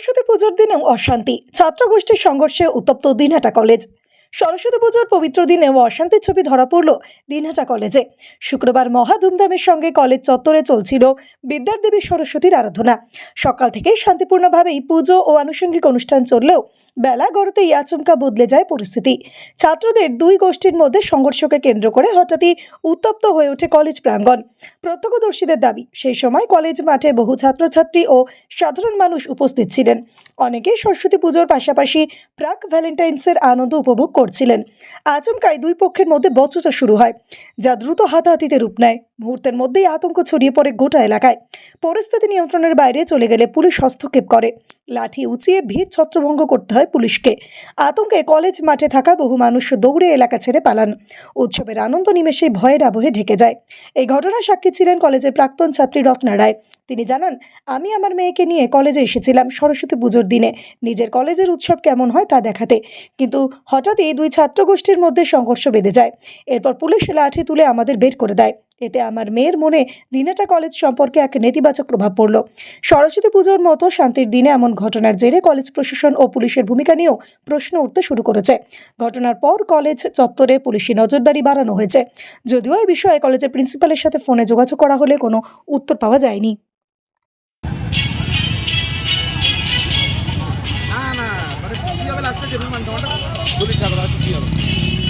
সরস্বতী পুজোর দিনেও অশান্তি। ছাত্রগোষ্ঠীর সংঘর্ষে উত্তপ্ত দিনহাটা কলেজ। সরস্বতী পুজোর পবিত্র দিনেও অশান্তির ছবি ধরা পড়ল দিনহাটা কলেজে। শুক্রবার মহা ধুমধামের সঙ্গে কলেজ চত্বরে চলছিল বিদ্যার দেবী সরস্বতীর আরাধনা। সকাল থেকেই শান্তিপূর্ণভাবেই পুজো ও আনুষঙ্গিক অনুষ্ঠান চললেও বেলা গড়তেই আচমকা বদলে যায় পরিস্থিতি। ছাত্রদের দুই গোষ্ঠীর মধ্যে সংঘর্ষকে কেন্দ্র করে হঠাৎই উত্তপ্ত হয়ে ওঠে কলেজ প্রাঙ্গণ। প্রত্যক্ষদর্শীদের দাবি, সেই সময় কলেজ মাঠে বহু ছাত্রছাত্রী ও সাধারণ মানুষ উপস্থিত ছিলেন। অনেকেই সরস্বতী পুজোর পাশাপাশি প্রাক ভ্যালেন্টাইন্সের আনন্দ উপভোগ করছিলেন। আচমকাই দুই পক্ষের মধ্যে বচসা শুরু হয়, যা দ্রুত হাতাহাতিতে রূপ নেয়। মুহূর্তের মধ্যেই আতঙ্ক ছড়িয়ে পড়ে গোটা এলাকায়। পরিস্থিতি নিয়ন্ত্রণের বাইরে চলে গেলে পুলিশ হস্তক্ষেপ করে। লাঠি উঁচিয়ে ভিড় ছত্রভঙ্গ করতে হয় পুলিশকে। আতঙ্কে কলেজ মাঠে থাকা বহু মানুষ দৌড়ে এলাকা ছেড়ে পালান। উৎসবের আনন্দ নিমেষে ভয়ের আবহে ঢেকে যায়। এই ঘটনার সাক্ষী ছিলেন কলেজের প্রাক্তন ছাত্রী রত্না রায়। তিনি জানান, আমি আমার মেয়েকে নিয়ে কলেজে এসেছিলাম সরস্বতী পুজোর দিনে। নিজের কলেজের উৎসব কেমন হয় তা দেখাতে। কিন্তু হঠাৎই দুই ছাত্রগোষ্ঠীর মধ্যে সংঘর্ষ বেঁধে যায়। এরপর পুলিশ লাঠি তুলে আমাদের বের করে দেয়। এতে আমার মেয়ের মনে দিনাটা কলেজ সম্পর্কে এক নেতিবাচক প্রভাব পড়ল। সরস্বতী পুজোর মতো শান্তির দিনে এমন ঘটনার জেরে কলেজ প্রশাসন ও পুলিশের ভূমিকা নিয়েও প্রশ্ন উঠতে শুরু করেছে। ঘটনার পর কলেজ চত্বরে পুলিশি নজরদারি বাড়ানো হয়েছে। যদিও এই বিষয়ে কলেজের প্রিন্সিপালের সাথে ফোনে যোগাযোগ করা হলে কোনো উত্তর পাওয়া যায়নি। কি হবে? লাস্টে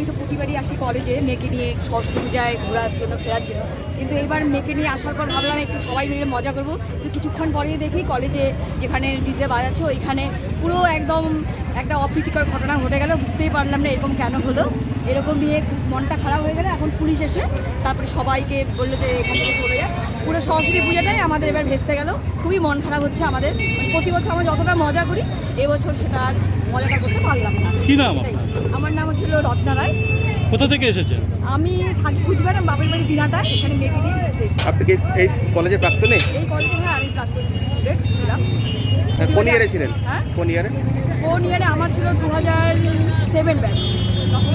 আমি তো প্রতিবারই আসি কলেজে মেয়েকে নিয়ে সরস্বতী পূজায়, ঘোরার জন্য, ফেরার জন্য। কিন্তু এবার মেয়েকে নিয়ে আসার পর ভাবলাম একটু সবাই মিলে মজা করব। তো কিছুক্ষণ পরেই দেখি কলেজে যেখানে ডিজে বাজাচ্ছে, ওইখানে পুরো একদম একটা অপ্রীতিকর ঘটনা ঘটে গেল। বুঝতেই পারলাম না এরকম কেন হলো। এরকম নিয়ে মনটা খারাপ হয়ে গেলে। এখন পুলিশ এসে তারপরে সবাইকে বলল যে এখান থেকে চলে যায় পুরো সরস্বতী পূজাটাই আমাদের এবার ভেস্তে গেল। খুবই মন খারাপ হচ্ছে আমাদের। প্রতি বছর আমরা যতটা মজা করি, এবছর সেটা আর মজাটা করতে পারলাম না। কি নাম। আমার নাম ছিল রত্না রায়। কোথা থেকে এসেছেন? আমি থাকি কুচবিহার বাপের বাড়ি দিনাটা এখানে মেয়েকে নিয়ে এসেছি। আপনি কি এই কলেজে প্রাপ্ত নেই? এই কলেজে হ্যাঁ আমি প্রাপ্ত স্টুডেন্ট ছিলাম। কোন ইয়ারে ছিলেন? হ্যাঁ? কোন ইয়ারে কোন ইয়ারে আমার ছিল দু হাজার সেভেন ব্যাচ। তখন